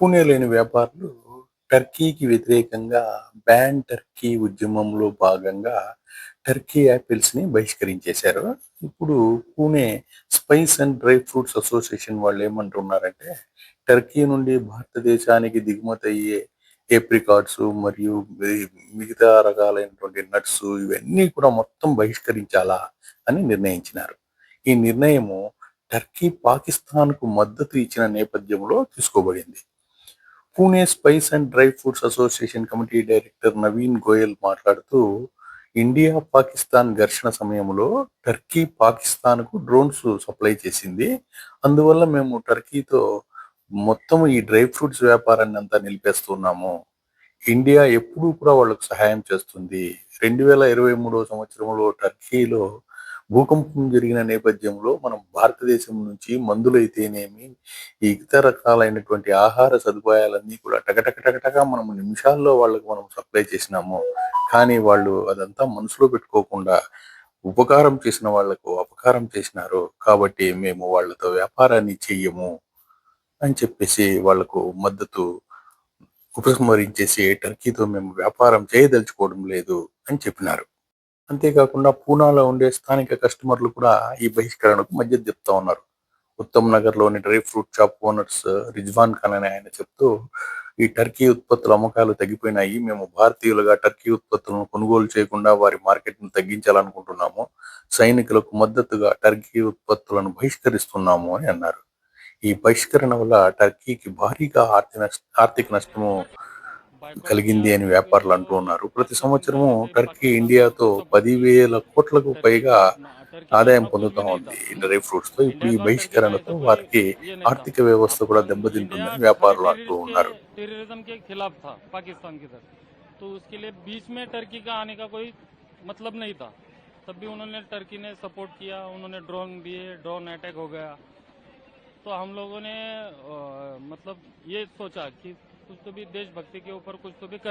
పూణేలోని వ్యాపారులు టర్కీకి వ్యతిరేకంగా ban Turkey ఉద్యమంలో భాగంగా టర్కీ యాపిల్స్ని బహిష్కరించేశారు. ఇప్పుడు Pune spice and dry fruits association వాళ్ళు ఏమంటున్నారంటే టర్కీ నుండి భారతదేశానికి దిగుమతి అయ్యే ఏప్రికాట్స్ మరియు మిగతా రకాలైనటువంటి నట్స్ ఇవన్నీ కూడా మొత్తం బహిష్కరించాలా అని నిర్ణయించినారు. ఈ నిర్ణయము టర్కీ పాకిస్తాన్కు మద్దతు ఇచ్చిన నేపథ్యంలో తీసుకోబడింది. Pune spice and dry fruits association committee director Naveen Goyal మాట్లాడుతూ ఇండియా పాకిస్తాన్ ఘర్షణ సమయంలో టర్కీ పాకిస్తాన్కు డ్రోన్స్ సప్లై చేసింది. అందువల్ల మేము టర్కీతో మొత్తం ఈ డ్రై ఫ్రూట్స్ వ్యాపారాన్ని అంతా నిలిపేస్తున్నాము. ఇండియా ఎప్పుడూ కూడా వాళ్ళకు సహాయం చేస్తుంది. రెండు వేల ఇరవై మూడో సంవత్సరంలో టర్కీలో భూకంపం జరిగిన నేపథ్యంలో మనం భారతదేశం నుంచి మందులైతేనేమి ఇతర రకాలైనటువంటి ఆహార సదుపాయాలన్నీ కూడా టకటక టకటక మనం నిమిషాల్లో వాళ్ళకి మనం సప్లై చేసినాము. కానీ వాళ్ళు అదంతా మనసులో పెట్టుకోకుండా ఉపకారం చేసిన వాళ్ళకు అపకారం చేసినారు. కాబట్టి మేము వాళ్ళతో వ్యాపారాన్ని చెయ్యము అని చెప్పేసి వాళ్ళకు మద్దతు ఉపసంహరించేసి టర్కీతో మేము వ్యాపారం చేయదలుచుకోవడం లేదు అని చెప్పినారు. అంతేకాకుండా పూనాలో ఉండే స్థానిక కస్టమర్లు కూడా ఈ బహిష్కరణకు మధ్య చెప్తా ఉన్నారు. ఉత్తమ్ నగర్లోని dry fruit shop owners Rizwan Khan అని ఆయన చెప్తూ ఈ టర్కీ ఉత్పత్తుల అమ్మకాలు తగ్గిపోయినాయి. మేము భారతీయులుగా టర్కీ ఉత్పత్తులను కొనుగోలు చేయకుండా వారి మార్కెట్ను తగ్గించాలనుకుంటున్నాము. సైనికులకు మద్దతుగా టర్కీ ఉత్పత్తులను బహిష్కరిస్తున్నాము అని అన్నారు. ఈ బహిష్కరణ వల్ల టర్కీకి భారీగా ఆర్థిక ఆర్థిక నష్టము కలిగింది అని వ్యాపారులు అంటూ ఉన్నారు ప్రతి సంవత్సరము టర్కీ ఇండియాతో పదివేల కోట్లకు పైగా ఆదాయం పొందుతా ఉంది ఈ డ్రై ఫ్రూట్స్ తో ఇప్పుడు ఈ బహిష్కరణతో వారికి ఆర్థిక వ్యవస్థ కూడా దెబ్బతింటుందని వ్యాపారులు అంటూ ఉన్నారు टेररिज्म के खिलाफ था पाकिस्तान की तरफ तो उसके लिए बीच में टर्की का आने का कोई मतलब नहीं था तब भी उन्होंने टर्की ने सपोर्ट किया उन्होंने ड्रोन दिए ड्रोन अटैक हो गया तो हम लोगों ने अ, मतलब ये सोचा कि कुछ तो भी देशभक्ति के ऊपर कुछ तो भी कर